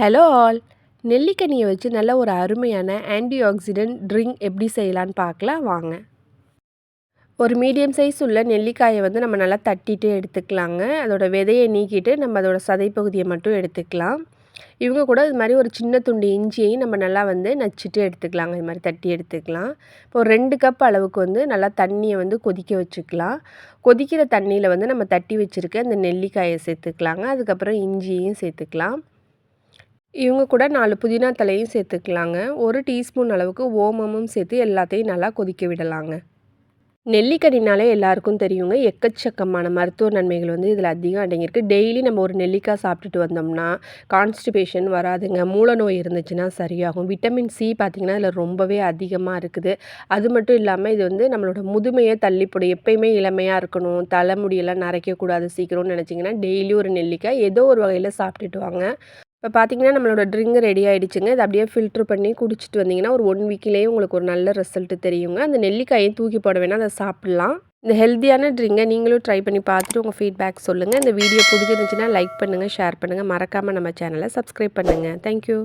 Hello all நெல்லிக்கனியை வச்சு நல்ல ஒரு அருமையான ஆன்டி ஆக்சிடென்ட் ட்ரிங்க் எப்படி செய்யலான்னு பார்க்கலாம் வாங்க. ஒரு மீடியம் சைஸ் உள்ள நெல்லிக்காயை வந்து நம்ம நல்லா தட்டிட்டு எடுத்துக்கலாங்க. அதோட விதையை நீக்கிட்டு நம்ம அதோட சதைப்பகுதியை மட்டும் எடுத்துக்கலாம். இவங்க கூட இது மாதிரி ஒரு சின்ன துண்டு இஞ்சியையும் நம்ம நல்லா வந்து நச்சுட்டு எடுத்துக்கலாங்க. இது மாதிரி தட்டி எடுத்துக்கலாம். இப்போ ஒரு ரெண்டு கப் அளவுக்கு வந்து நல்லா தண்ணியை வந்து கொதிக்க வச்சுக்கலாம். கொதிக்கிற தண்ணியில் வந்து நம்ம தட்டி வச்சுருக்க அந்த நெல்லிக்காயை சேர்த்துக்கலாங்க. அதுக்கப்புறம் இஞ்சியையும் சேர்த்துக்கலாம். இவங்க கூட நாலு புதினா தலையும் சேர்த்துக்கலாங்க. ஒரு டீஸ்பூன் அளவுக்கு ஓமமும் சேர்த்து எல்லாத்தையும் நல்லா கொதிக்க விடலாங்க. நெல்லிக்கனினாலே எல்லாருக்கும் தெரியுங்க எக்கச்சக்கமான மருத்துவ நன்மைகள் வந்து இதில் அதிகம் அடங்கியிருக்கு. டெய்லி நம்ம ஒரு நெல்லிக்காய் சாப்பிட்டுட்டு வந்தோம்னா கான்ஸ்டிபேஷன் வராதுங்க மூல நோய் இருந்துச்சுன்னா சரியாகும். விட்டமின் சி பார்த்திங்கன்னா இதில் ரொம்பவே அதிகமாக இருக்குது. அது மட்டும் இல்லாமல் இது வந்து நம்மளோட முதுமையை தள்ளிப்படும் எப்பயுமே இளமையாக இருக்கணும் தலைமுடியெல்லாம் நரைக்கக்கூடாது சீக்கிரம்னு நினச்சிங்கன்னா டெய்லி ஒரு நெல்லிக்காய் ஏதோ ஒரு வகையில் சாப்பிட்டுட்டு வாங்க. இப்போ பார்த்தீங்கன்னா நம்மளோட ட்ரிங்க் ரெடி ஆகிடுச்சுங்க இதை அப்படியே ஃபில்ட்ரு பண்ணி குடிச்சிட்டு வந்தீங்கன்னா ஒரு ஒன் வீக்லேயே உங்களுக்கு ஒரு நல்ல ரிசல்ட்டு தெரியுங்க. அந்த நெல்லிக்காயை தூக்கி போட வேணால் அதை சாப்பிட்லாம். இந்த ஹெல்த்தியான ட்ரிங்கை நீங்களும் ட்ரை பண்ணி பார்த்துட்டு உங்கள் ஃபீட்பேக் சொல்லுங்கள் இந்த வீடியோ பிடிச்சிருந்துச்சுன்னா லைக் பண்ணுங்கள் ஷேர் பண்ணுங்கள் மறக்காமல் நம்ம சேனலை சப்ஸ்கிரைப் பண்ணுங்கள் தேங்க்யூ